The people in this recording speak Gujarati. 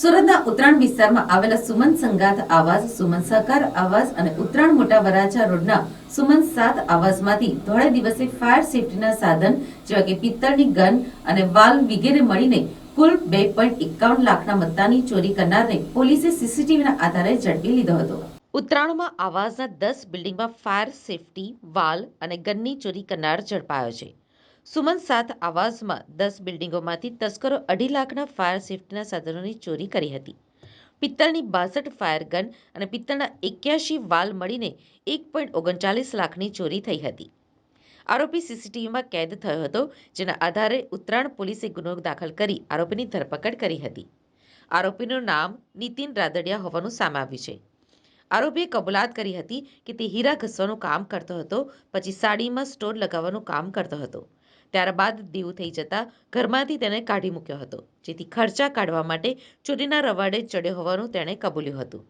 સુરતના ઉત્તરાયણ વિસ્તારમાં આવેલા સુમન સંગાત આવાસ, સુમન સહકાર આવાસ અને ઉત્તરાયણ મોટા વરાછા રોડના સુમન સાત આવાસમાંથી ધોળે દિવસે ફાયર સેફટીના સાધન જેવા કે પિત્તળની ગન અને વાલ વગેરે મળીને કુલ બે પોઈન્ટ એકાવન લાખના મત્તાની ચોરી કરનારને પોલીસે સીસીટીવીના આધારે ઝડપી લીધો હતો. ઉત્તરાયણમાં આવાસના દસ બિલ્ડિંગમાં ફાયર સેફટી, વાલ અને ગનની ચોરી કરનાર ઝડપાયો છે. સુમન સાત આવાસમાં દસ બિલ્ડિંગોમાંથી તસ્કરો અઢી લાખના ફાયર સેફ્ટીના સાધનોની ચોરી કરી હતી. પિત્તળની બાસઠ ફાયર ગન અને પિત્તળના એક્યાસી વાલ મળીને એક પોઈન્ટ ઓગણચાલીસ લાખની ચોરી થઈ હતી. આરોપી સીસીટીવીમાં કેદ થયો હતો, જેના આધારે ઉત્તરાયણ પોલીસે ગુનો દાખલ કરી આરોપીની ધરપકડ કરી હતી. આરોપીનું નામ નીતિન રાદડિયા હોવાનું સામે આવ્યું છે. આરોપીએ કબૂલાત કરી હતી કે તે હીરા ઘસવાનું કામ કરતો હતો, પછી સાડીમાં સ્ટોન લગાવવાનું કામ કરતો હતો. ત્યારબાદ દીવ થઈ જતા ઘરમાંથી તેને કાઢી મૂક્યો હતો, જેથી ખર્ચા કાઢવા માટે ચોરીના રવાડે ચડ્યો હોવાનું તેણે કબૂલ્યું હતું.